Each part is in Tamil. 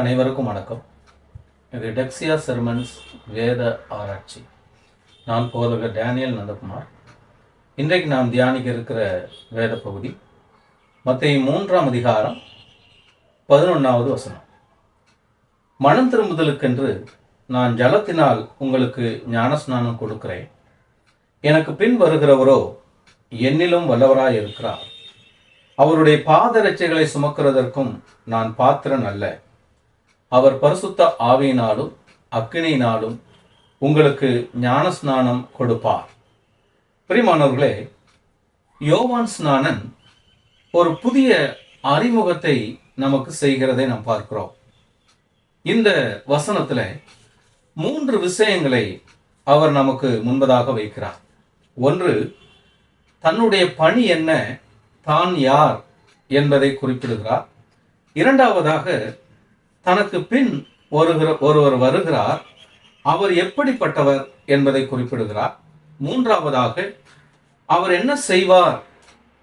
அனைவருக்கும் வணக்கம். இது டெக்ஸியா செர்மன்ஸ் வேத ஆராய்ச்சி. நான் போதகர் டேனியல் நந்தகுமார். இன்றைக்கு நாம் தியானிக்க இருக்கிற வேத பகுதி மற்ற மூன்றாம் அதிகாரம் பதினொன்றாவது வசனம். மனம் திரும்புதலுக்கென்று நான் ஜலத்தினால் உங்களுக்கு ஞானஸ்நானம் கொடுக்கிறேன். எனக்கு பின் வருகிறவரோ என்னிலும் வல்லவராய் இருக்கிறார் அவருடைய பாதரட்சைகளை சுமக்கிறதற்கும் நான் பாத்திரன் அல்ல. அவர் பரிசுத்த ஆவியினாலும் அக்கினியினாலும் உங்களுக்கு ஞானஸ்நானம் கொடுப்பார். பிரிமானவர்களே யோவான் ஸ்நானன் ஒரு புதிய அறிமுகத்தை நமக்கு செய்கிறதை நாம் பார்க்கிறோம். இந்த வசனத்தில் மூன்று விஷயங்களை அவர் நமக்கு முன்பதாக வைக்கிறார். ஒன்று தன்னுடைய பணி என்ன தான் யார் என்பதை குறிப்பிடுகிறார். இரண்டாவதாக தனக்கு பின் ஒருகிற ஒருவர் வருகிறார். அவர் எப்படிப்பட்டவர் என்பதை குறிப்பிடுகிறார். மூன்றாவதாக அவர் என்ன செய்வார்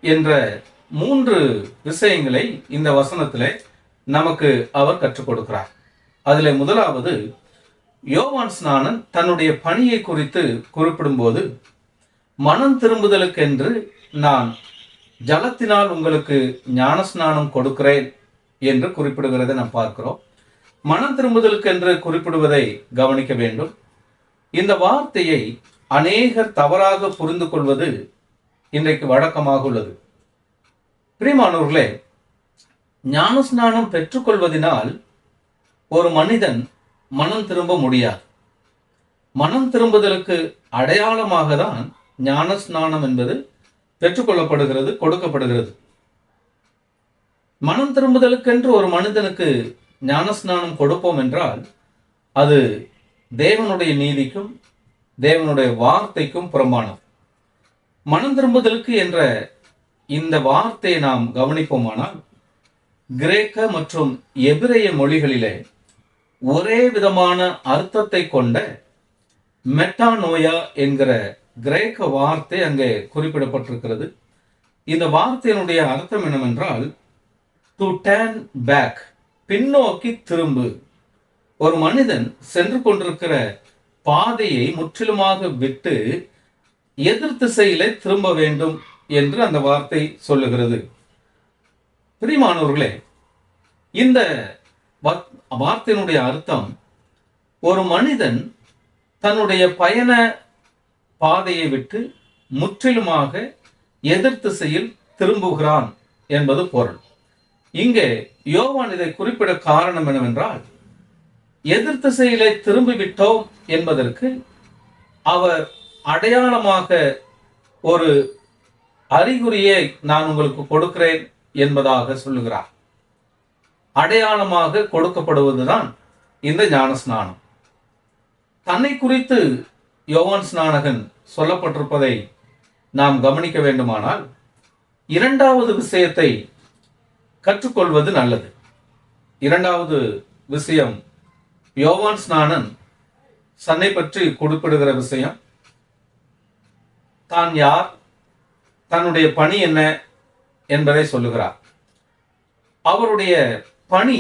என்ற மூன்று விஷயங்களை இந்த வசனத்திலே நமக்கு அவர் கற்றுக் கொடுக்கிறார். அதில் முதலாவது யோவான் ஸ்நானன் தன்னுடைய பணியை குறித்து குறிப்பிடும்போது மனம் திரும்புதலுக்கென்று நான் ஜலத்தினால் உங்களுக்கு ஞானஸ்நானம் கொடுக்கிறேன் என்று குறிப்பிடுகிறதை நாம் பார்க்கிறோம். மனம் திரும்புதலுக்கென்று குறிப்பிடுவதை கவனிக்க வேண்டும். இந்த வார்த்தையை அநேகர் தவறாக புரிந்து கொள்வது இன்றைக்கு வழக்கமாக உள்ளது. பிரியமானவர்களே ஞானஸ்நானம் பெற்றுக்கொள்வதனால் ஒரு மனிதன் மனம் திரும்ப முடியாது. மனம் திரும்புதலுக்கு அடையாளமாக தான் ஞானஸ்நானம் என்பது பெற்றுக்கொள்ளப்படுகிறது கொடுக்கப்படுகிறது. மனம் திரும்புதலுக்கென்று ஒரு மனிதனுக்கு ஞானஸ்நானம் கொடுப்போம் என்றால் அது தேவனுடைய நீதிக்கும் தேவனுடைய வார்த்தைக்கும் புறம்பானது. மனம் திரும்புதலுக்கு என்ற இந்த வார்த்தையை நாம் கவனிப்போமானால் கிரேக்க மற்றும் எபிரேய மொழிகளிலே ஒரே விதமான அர்த்தத்தை கொண்ட மெட்டானோயா என்கிற கிரேக்க வார்த்தை அங்கே குறிப்பிடப்பட்டிருக்கிறது. இந்த வார்த்தையினுடைய அர்த்தம் என்னவென்றால் டு டேன் பேக் பின்னோக்கி திரும்பு. ஒரு மனிதன் சென்று கொண்டிருக்கிற பாதையை முற்றிலுமாக விட்டு எதிர் திசையில திரும்ப வேண்டும் என்று அந்த வார்த்தை சொல்லுகிறது. பிரிமானவர்களே இந்த வார்த்தையினுடைய அர்த்தம் ஒரு மனிதன் தன்னுடைய பயண பாதையை விட்டு முற்றிலுமாக எதிர் திசையில் திரும்புகிறான் என்பது பொருள். இங்கே யோவான் இதை குறிப்பிட காரணம் என்னவென்றால் எதிர் திசையிலே திரும்பிவிட்டோம் என்பதற்கு அவர் அடையாளமாக ஒரு அறிகுறியை நான் உங்களுக்கு கொடுக்கிறேன் என்பதாக சொல்லுகிறார். அடையாளமாக கொடுக்கப்படுவதுதான் இந்த ஞான ஸ்நானம் தன்னை குறித்து யோவான் ஸ்நானகன் சொல்லப்பட்டிருப்பதை நாம் கவனிக்க வேண்டுமானால் இரண்டாவது விஷயத்தை கற்றுக்கொள்வது நல்லது. இரண்டாவது விஷயம் யோவான் ஸ்நானன் சன்னை பற்றி குறிப்பிடுகிற விஷயம் தான் யார் தன்னுடைய பணி என்ன என்பதை சொல்லுகிறார். அவருடைய பணி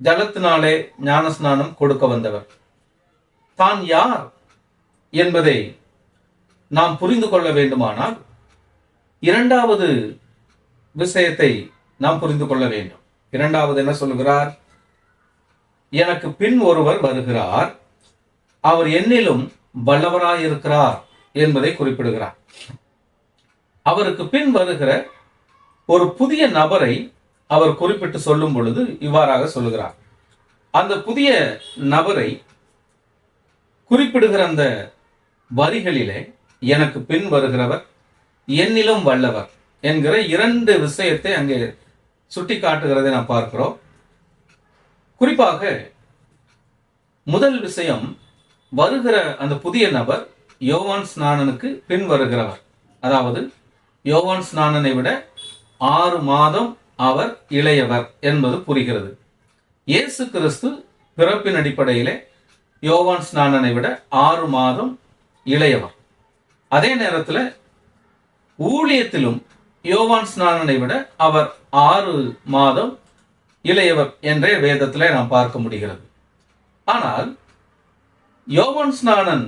ஜலத்தினாலே ஞானஸ்நானம் கொடுக்க வந்தவர். தான் யார் என்பதை நாம் புரிந்து கொள்ள வேண்டுமானால் இரண்டாவது விஷயத்தை நாம் புரிந்து கொள்ள வேண்டும். இரண்டாவது என்ன சொல்லுகிறார்? எனக்கு பின் ஒருவர் வருகிறார். அவர் என்னிலும் வல்லவராயிருக்கிறார் என்பதை குறிப்பிடுகிறார். அவருக்கு பின் வருகிற ஒரு புதிய நபரை அவர் குறிப்பிட்டு சொல்லும் பொழுது இவ்வாறாக சொல்லுகிறார். அந்த புதிய நபரை குறிப்பிடுகிற அந்த வரிகளிலே எனக்கு பின் வருகிறவர் என்னிலும் வல்லவர் என்கிற இரண்டு விஷயத்தை அங்கே சுட்டி காட்டுகிறதை நாம் பார்க்கிறோம். குறிப்பாக முதல் விஷயம் வருகிற அந்த புதிய நபர் யோவான் ஸ்நானனுக்கு பின் வருகிறவர். அதாவது யோவான் ஸ்நானனை விட ஆறு மாதம் அவர் இளையவர் என்பது புரிகிறது. இயேசு கிறிஸ்து பிறப்பின் அடிப்படையிலே யோவான் ஸ்நானனை விட ஆறு மாதம் இளையவர். அதே நேரத்தில் ஊழியத்திலும் யோவான் ஸ்நானனை விட அவர் ஆறு மாதம் இளையவர் என்றே வேதத்திலே நாம் பார்க்க முடிகிறது. ஆனால் யோவான் ஸ்நானன்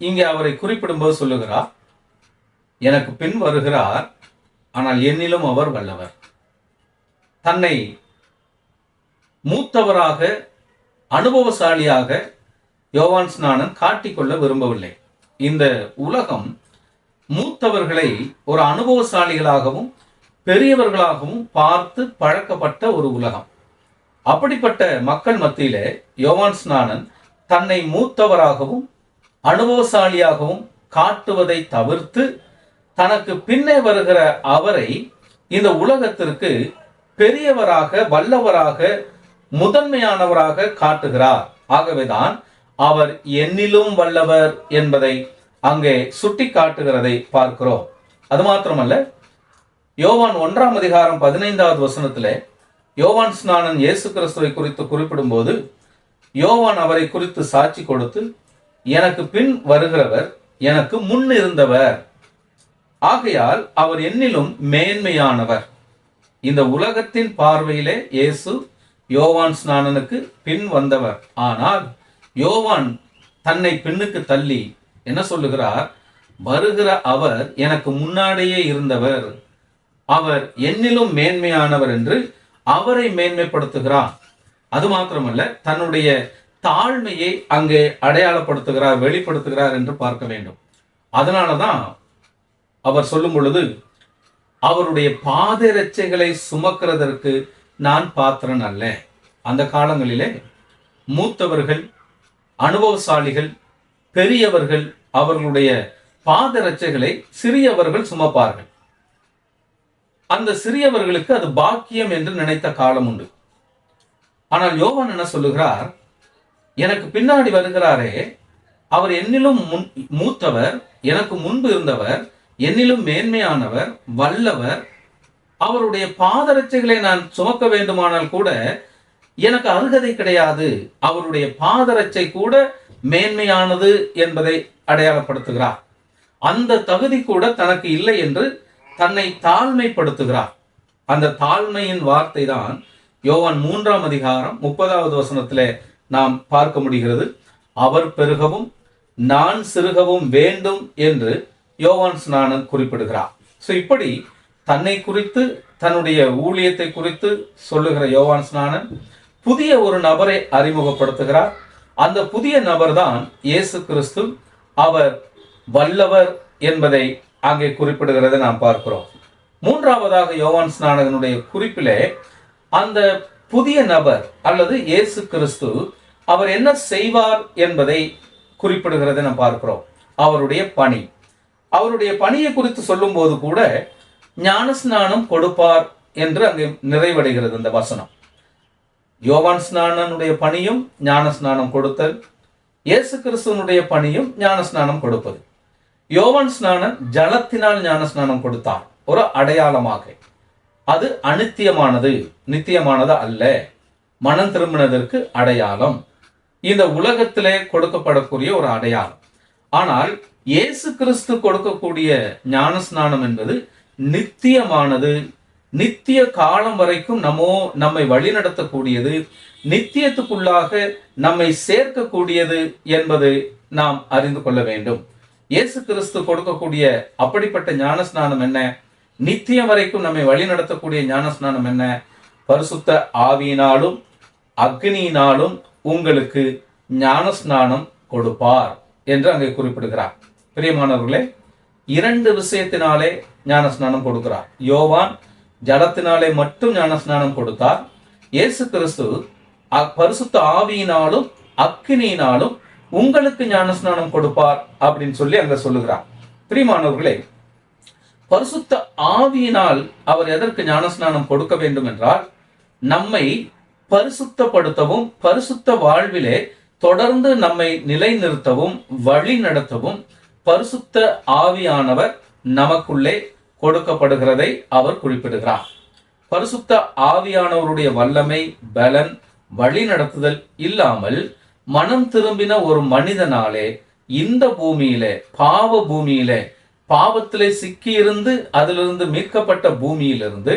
இங்கே அவரை குறிப்பிடும்போது சொல்லுகிறார் எனக்கு பின் வருகிறார் ஆனால் என்னிலும் அவர் வல்லவர். தன்னை மூத்தவராக அனுபவசாலியாக யோவான் ஸ்நானன் காட்டிக்கொள்ள விரும்பவில்லை. இந்த உலகம் மூத்தவர்களை ஒரு அனுபவசாலிகளாகவும் பெரியவர்களாகவும் பார்த்து பழக்கப்பட்ட ஒரு உலகம். அப்படிப்பட்ட மக்கள் மத்தியில யோவான் ஸ்நானன் தன்னை மூத்தவராகவும் அனுபவசாலியாகவும் காட்டுவதை தவிர்த்து தனக்கு பின்னே வருகிற அவரை இந்த உலகத்திற்கு பெரியவராக வல்லவராக முதன்மையானவராக காட்டுகிறார். ஆகவேதான் அவர் என்னிலும் வல்லவர் என்பதை அங்கே சுட்டி காட்டுகிறதை பார்க்கிறோம். அது மாத்திரமல்ல யோவான் ஒன்றாம் அதிகாரம் பதினைந்தாவது வசனத்திலே யோவான் ஸ்நானன் இயேசு கிறிஸ்துவை குறித்து குறிப்பிடும்போது யோவான் அவரை குறித்து சாட்சி கொடுத்து எனக்கு பின் வருகிறவர் எனக்கு முன் இருந்தவர். ஆகையால் அவர் என்னிலும் மேன்மையானவர். இந்த உலகத்தின் பார்வையிலே இயேசு யோவான் ஸ்நானனுக்கு பின் வந்தவர். ஆனால் யோவான் தன்னை பின்னுக்கு தள்ளி என்ன சொல்லுகிறார்? வருகிற அவர் எனக்கு முன்னாடியே இருந்தவர். அவர் என்னிலும் மேன்மையானவர் என்று அவரை மேன்மைப்படுத்துகிறார். அது மாத்திரமல்ல தன்னுடைய தாழ்மையை அங்கே அடையாளப்படுத்துகிறார் வெளிப்படுத்துகிறார் என்று பார்க்க வேண்டும். அதனாலதான் அவர் சொல்லும் பொழுது அவருடைய பாதரட்சைகளை சுமக்கிறதற்கு நான் பாத்திரன் அல்ல. அந்த காலங்களிலே மூத்தவர்கள் அனுபவசாலிகள் பெரியவர்கள் அவர்களுடைய பாதரட்சைகளை சிறியவர்கள் சுமப்பார்கள். அந்த சிறியவர்களுக்கு அது பாக்கியம் என்று நினைத்த காலம் உண்டு. ஆனால் யோவான் என்ன சொல்லுகிறார்? எனக்கு பின்னாடி வருகிறாரே அவர் என்னிலும் முன் மூத்தவர் எனக்கு முன்பு இருந்தவர் என்னிலும் மேன்மையானவர் வல்லவர் அவருடைய பாதரட்சைகளை நான் சுமக்க வேண்டுமானால் கூட எனக்கு அருகதை கிடையாது. அவருடைய பாதரட்சை கூட மேன்மையானது என்பதை அடையாளப்படுத்துகிறார். அந்த தகுதி கூட தனக்கு இல்லை என்று தன்னை தாழ்மைப்படுத்துகிறார். அந்த தாழ்மையின் வார்த்தை தான் யோவான் மூன்றாம் அதிகாரம் முப்பதாவது வசனத்திலே நாம் பார்க்க முடிகிறது. அவர் பெருகவும் நான் சிறுகவும் வேண்டும் என்று யோவான் ஸ்நானன் குறிப்பிடுகிறார். ஸோ இப்படி தன்னை குறித்து தன்னுடைய ஊழியத்தை குறித்து சொல்லுகிற யோவான் ஸ்நானன் புதிய ஒரு நபரை அறிமுகப்படுத்துகிறார். அந்த புதிய நபர் தான் இயேசு கிறிஸ்து. அவர் வல்லவர் என்பதை அங்கே குறிப்பிடுகிறதை நாம் பார்க்கிறோம். மூன்றாவதாக யோவான் ஸ்நானகனுடைய குறிப்பிலே அந்த புதிய நபர் அல்லது இயேசு கிறிஸ்து அவர் என்ன செய்வார் என்பதை குறிப்பிடுகிறதை நாம் பார்க்கிறோம். அவருடைய பணி. அவருடைய பணியை குறித்து சொல்லும்போது கூட ஞானஸ்நானம் கொடுப்பார் என்று அங்கே நிறைவடைகிறது அந்த வசனம். யோவான் ஸ்நானனுடைய பணியும் ஞான ஸ்நானம் கொடுத்தல். இயேசு கிறிஸ்துவனுடைய பணியும் ஞான ஸ்நானம் கொடுப்பது. யோவான் ஸ்நானன் ஜலத்தினால் ஞான ஸ்நானம் கொடுத்தார் ஒரு அடையாளமாக. அது அனித்தியமானது. நித்தியமானது அல்ல. மனம் திரும்பினதற்கு அடையாளம். இந்த உலகத்திலே கொடுக்கப்படக்கூடிய ஒரு அடையாளம். ஆனால் இயேசு கிறிஸ்து கொடுக்கக்கூடிய ஞான ஸ்நானம் என்பது நித்தியமானது. நித்திய காலம் வரைக்கும் நம்மோ நம்மை வழிநடத்தக்கூடியது நித்தியத்துக்குள்ளாக நம்மை சேர்க்கக்கூடியது என்பது நாம் அறிந்து கொள்ள வேண்டும். இயேசு கிறிஸ்து கொடுக்கக்கூடிய அப்படிப்பட்ட ஞானஸ்நானம் என்ன? நித்தியம் வரைக்கும் நம்மை வழிநடத்தக்கூடிய ஞானஸ்நானம் என்ன? பரிசுத்த ஆவியினாலும் அக்னியினாலும் உங்களுக்கு ஞானஸ்நானம் கொடுப்பார் என்று அங்கே குறிப்பிடுகிறார். பிரியமானவர்களே இரண்டு விஷயத்தினாலே ஞானஸ்நானம் கொடுக்கிறார். யோவான் ஜடத்தினாலே மட்டும் ஞானஸ்நானம் கொடுத்தார். இயேசு கிறிஸ்து அ- பரிசுத்த ஆவியினாலும் அக்கினியினாலும் உங்களுக்கு ஞானஸ்நானம் கொடுப்பார் அப்படின்னு சொல்லி அங்க சொல்லுகிறார். பிரிமானவர்களே பரிசுத்த ஆவியினால் அவர் எதற்கு ஞானஸ்நானம் கொடுக்க வேண்டும் என்றால் நம்மை பரிசுத்தப்படுத்தவும் பரிசுத்த வாழ்விலே தொடர்ந்து நம்மை நிலைநிறுத்தவும் வழி நடத்தவும் பரிசுத்த ஆவியானவர் நமக்குள்ளே கொடுக்கப்படுகிறதை அவர் குறிப்பிடுகிறார். பரிசுத்த ஆவியானவருடைய வல்லமை பலன் வழிநடத்துதல் இல்லாமல் மனம் திரும்பின ஒரு மனிதனாலே இந்த பூமியிலே பாவ பூமியிலே பாவத்திலே சிக்கியிருந்து அதிலிருந்து மீட்கப்பட்ட பூமியிலிருந்து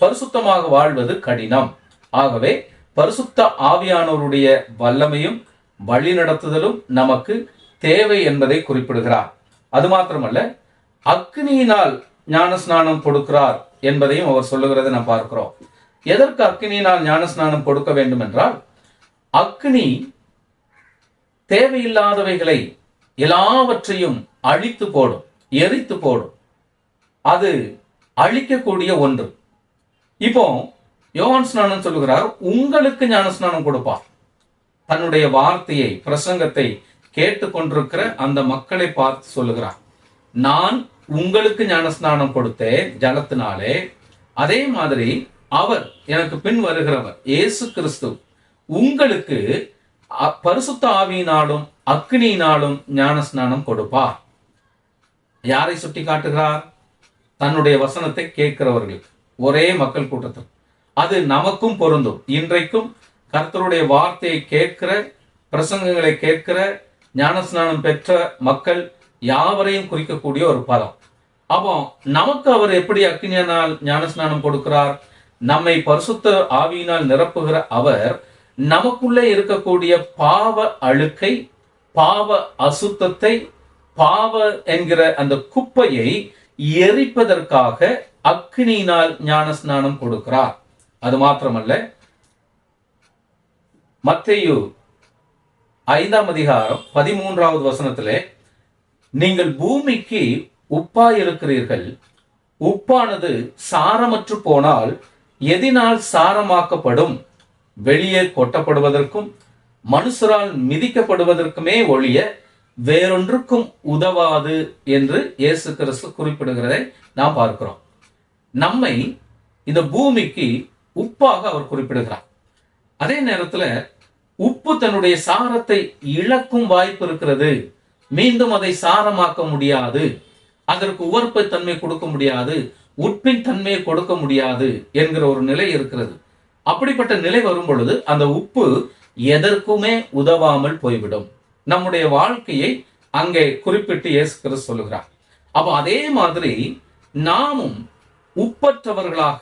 பரிசுத்தமாக வாழ்வது கடினம். ஆகவே பரிசுத்த ஆவியானோருடைய வல்லமையும் வழிநடத்துதலும் நமக்கு தேவை என்பதை குறிப்பிடுகிறார். அது மாத்திரமல்ல அக்னியினால் ஞானஸ்நானம் கொடுக்கிறார் என்பதையும் அவர் சொல்லுகிறத நாம் பார்க்கிறோம். எதற்கு அக்னியினால் ஞானஸ்நானம் கொடுக்க வேண்டும் என்றால் அக்னி தேவையில்லாதவைகளை எல்லாவற்றையும் அழித்து போடும் எரித்து போடும். அது அழிக்கக்கூடிய ஒன்று. இப்போ யோகான் ஸ்நானம் சொல்லுகிறார் உங்களுக்கு ஞானஸ்நானம் கொடுப்பார். தன்னுடைய வார்த்தையை பிரசங்கத்தை கேட்டுக்கொண்டிருக்கிற அந்த மக்களை பார்த்து சொல்லுகிறார் நான் உங்களுக்கு ஞானஸ்நானம் கொடுத்தேன் ஜலத்தினாலே அதே மாதிரி அவர் எனக்கு பின் வருகிறவர் இயேசு கிறிஸ்து உங்களுக்கு பரிசுத்த ஆவியினாலும் அக்னியினாலும் ஞானஸ்நானம் கொடுப்பார். யாரை சுட்டி காட்டுகிறார்? தன்னுடைய வசனத்தை கேட்கிறவர்களுக்கு. ஒரே மக்கள் கூட்டத்தில். அது நமக்கும் பொருந்தும். இன்றைக்கும் கர்த்தருடைய வார்த்தையை கேட்கிற பிரசங்கங்களை கேட்கிற ஞானஸ்நானம் பெற்ற மக்கள் யாவரையும் குறிக்கக்கூடிய ஒரு பதம் அப்போ நமக்கு அவர் எப்படி அக்னியனால் ஞானஸ்நானம் கொடுக்கிறார்? நம்மை பரிசுத்த ஆவியினால் நிரப்புகிற அவர் நமக்குள்ளே இருக்கக்கூடிய பாவ அழுக்கை பாவ அசுத்தத்தை பாவ என்கிற அந்த குப்பையை எரிப்பதற்காக அக்னியினால் ஞானஸ்நானம் கொடுக்கிறார். அது மாத்திரமல்ல மத்தையு ஐந்தாம் அதிகாரம் பதிமூன்றாவது வசனத்திலே நீங்கள் பூமிக்கு உப்பாயிருக்கிறீர்கள் உப்பானது சாரமற்று போனால் எதினால் சாரமாக்கப்படும். வெளியே கொட்டப்படுவதற்கும் மனுஷரால் மிதிக்கப்படுவதற்குமே ஒழிய வேறொன்றுக்கும் உதவாது என்று இயேசு கிறிஸ்து குறிப்பிடுகிறதை நாம் பார்க்கிறோம். நம்மை இந்த பூமிக்கு உப்பாக அவர் குறிப்பிடுகிறார். அதே நேரத்தில் உப்பு தன்னுடைய சாரத்தை இழக்கும் வாய்ப்பு இருக்கிறது. மீண்டும் அதை சாரமாக்க முடியாது. அதற்கு உவர்ப்பு தன்மை கொடுக்க முடியாது. உப்பின் தன்மையை கொடுக்க முடியாது என்கிற ஒரு நிலை இருக்கிறது. அப்படிப்பட்ட நிலை வரும் பொழுது அந்த உப்பு எதற்குமே உதவாமல் போய்விடும். நம்முடைய வாழ்க்கையை அங்கே குறிப்பிட்டு இயேசு கிறிஸ்து சொல்லுகிறார். அப்போ அதே மாதிரி நாமும் உப்பற்றவர்களாக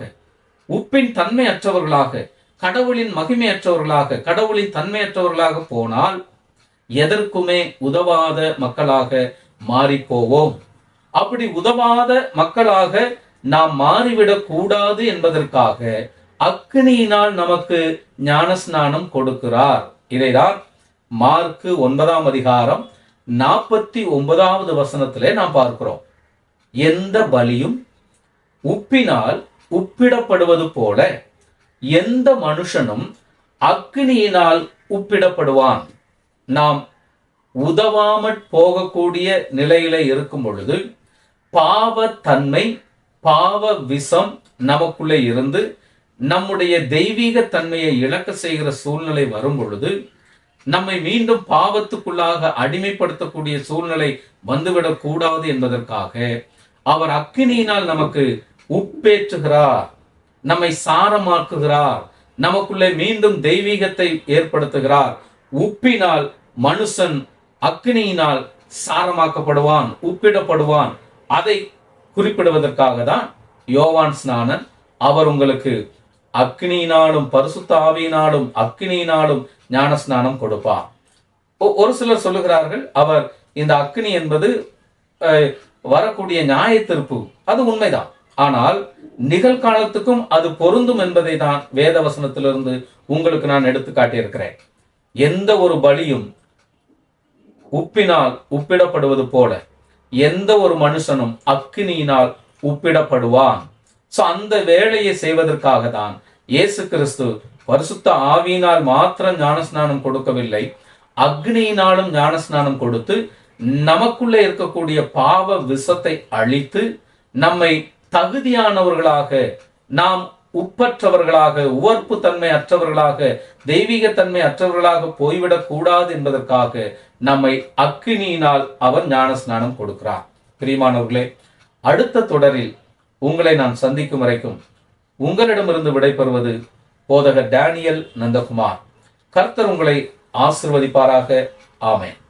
உப்பின் தன்மையற்றவர்களாக கடவுளின் மகிமையற்றவர்களாக கடவுளின் தன்மையற்றவர்களாக போனால் எதற்குமே உதவாத மக்களாக மாறிப்போவோம். அப்படி உதவாத மக்களாக நாம் மாறிவிடக் கூடாது என்பதற்காக அக்னியினால் நமக்கு ஞானஸ்நானம் கொடுக்கிறார். இதைதான் மார்க்கு ஒன்பதாம் அதிகாரம் நாற்பத்தி ஒன்பதாவது வசனத்திலே நாம் பார்க்கிறோம். எந்த பலியும் உப்பினால் உப்பிடப்படுவது போல எந்த மனுஷனும் அக்னியினால் உப்பிடப்படுவான். நாம் உதவாமற் போகக்கூடிய நிலையில இருக்கும் பொழுது பாவத்தன்மை பாவ விஷம் நமக்குள்ளே இருந்து நம்முடைய தெய்வீக தன்மையை இழக்க செய்கிற சூழ்நிலை வரும் பொழுது நம்மை மீண்டும் பாவத்துக்குள்ளாக அடிமைப்படுத்தக்கூடிய சூழ்நிலை வந்துவிடக் கூடாது என்பதற்காக அவர் அக்கினியினால் நமக்கு உப்பேற்றுகிறார் நம்மை சாரமாக்குகிறார் நமக்குள்ளே மீண்டும் தெய்வீகத்தை ஏற்படுத்துகிறார். உப்பினால் மனுஷன் அக்னியினால் சாரமாக்கப்படுவான் உப்பிடப்படுவான். அதை குறிப்பிடுவதற்காக தான் யோவான் ஸ்நானன் அவர் உங்களுக்கு அக்னியினாலும் பரிசுத்த ஆவியினாலும் அக்னியினாலும் ஞானஸ்நானம் கொடுப்பார். ஒரு சிலர் சொல்லுகிறார்கள் அவர் இந்த அக்னி என்பது அஹ், வரக்கூடிய நியாய தீர்ப்பு. அது உண்மைதான். ஆனால் நிகழ்காலத்துக்கும் அது பொருந்தும் என்பதை தான் வேத வசனத்திலிருந்து உங்களுக்கு நான் எடுத்து காட்டியிருக்கிறேன். எந்த ஒரு பலியும் உப்பினால் உப்பிடப்படுவது போல எந்த ஒரு மனுஷனும் அக்கினியினால் உப்பிடப்படுவான். சோ அந்த வேலையை செய்வதற்காக தான் இயேசு கிறிஸ்து பரிசுத்த ஆவியினால் மாத்திரம் ஞானஸ்நானம் கொடுக்கவில்லை அக்னியினாலும் ஞானஸ்நானம் கொடுத்து நமக்குள்ளே இருக்கக்கூடிய பாவ விஷத்தை அழித்து நம்மை தகுதியானவர்களாக நாம் உப்பற்றவர்களாக உவர்ப்பு தன்மை அற்றவர்களாக தெய்வீக தன்மை அற்றவர்களாக போய்விடக் கூடாது என்பதற்காக நம்மை அக்கினியினால் அவர் ஞானஸ்நானம் கொடுக்கிறார். பிரியமானவர்களே அடுத்த தொடரில் உங்களை நான் சந்திக்கும் வரைக்கும் உங்களிடமிருந்து விடைபெறுவது போதகர் டேனியல் நந்தகுமார். கர்த்தர் உங்களை ஆசிர்வதிப்பாராக. ஆமேன்.